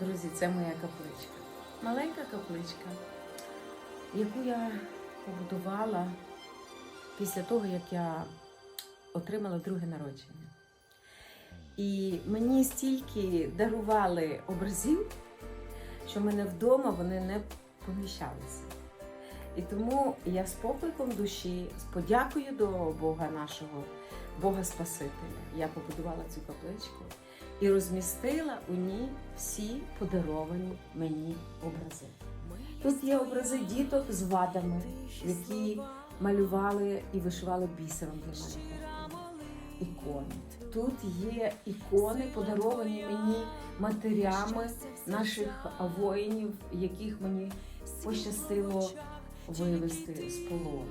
друзі, це моя капличка. Маленька капличка, яку я побудувала після того, як я отримала друге народження. І мені стільки дарували образів, що в мене вдома вони не поміщалися. І тому я з покликом душі, з подякою до Бога нашого, Бога Спасителя, я побудувала цю капличку і розмістила у ній всі подаровані мені образи. Тут є образи діток з вадами, які малювали і вишивали бісером для мене. Ікони. Тут є ікони, подаровані мені матерями наших воїнів, яких мені пощастило вивезти з полону.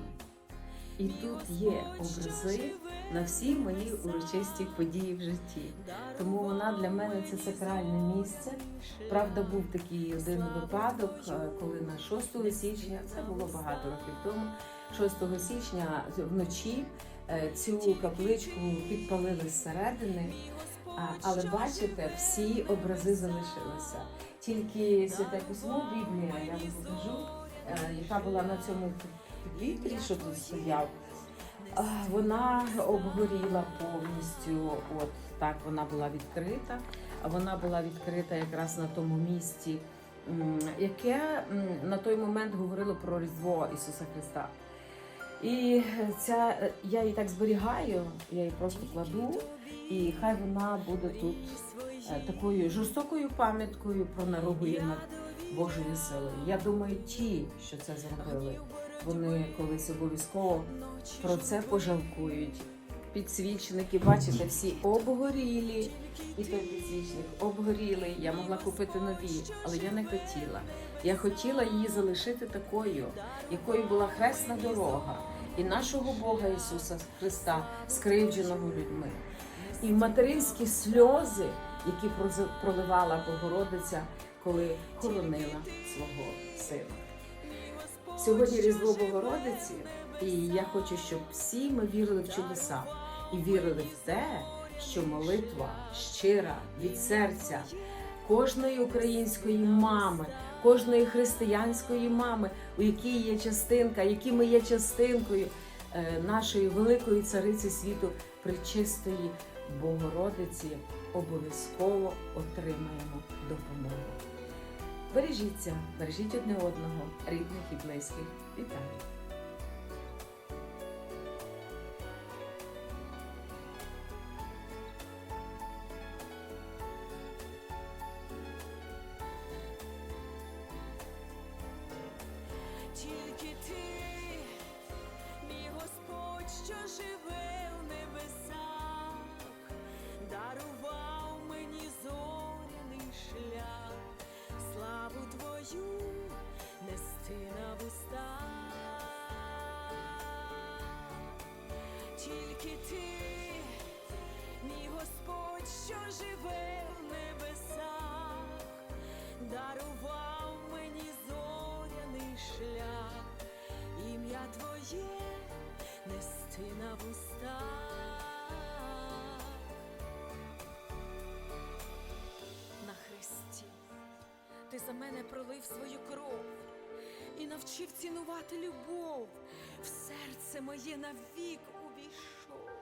І тут є образи на всі мої урочисті події в житті. Тому вона для мене це сакральне місце. Правда, був такий один випадок, е, коли на 6 січня, це було багато років тому, 6 січня вночі е, цю капличку підпалили зсередини. Але бачите, всі образи залишилися. Тільки святе письмо Біблія, я вам покажу, е, яка була на цьому вітрі, що тут стояв. Вона обгоріла повністю. От так вона була відкрита. Вона була відкрита якраз на тому місці, яке на той момент говорило про Різдво Ісуса Христа. І ця я її так зберігаю, я її просто кладу, і хай вона буде тут е, такою жорстокою пам'яткою про наругою над Божою силою. Я думаю, ті, що це зробили, вони колись обов'язково про це пожалкують. Підсвічники, бачите, всі обгорілі, і той підсвічник обгорілий. Я могла купити нові, але я не хотіла. Я хотіла її залишити такою, якою була хресна дорога і нашого Бога Ісуса Христа, скривдженого людьми. І материнські сльози, які проливала Богородиця, коли хоронила свого сина. Сьогодні Різдво Богородиці, і я хочу, щоб всі ми вірили в чудеса і вірили в те, що молитва щира від серця кожної української мами, кожної християнської мами, у якій є частинка, які ми є частинкою е, нашої великої цариці світу, пречистої Богородиці, обов'язково отримаємо допомогу. Бережіться, бережіть одне одного, рідних і близьких. Вітаю! Тільки ти, мій Господь, що живе вустах. Тільки ти, мій Господь, що живе в небесах, дарував мені зоряний шлях, ім'я Твоє нести на вустах. На хресті ти за мене пролив свою кров і навчив цінувати любов, в серце моє навік увійшов.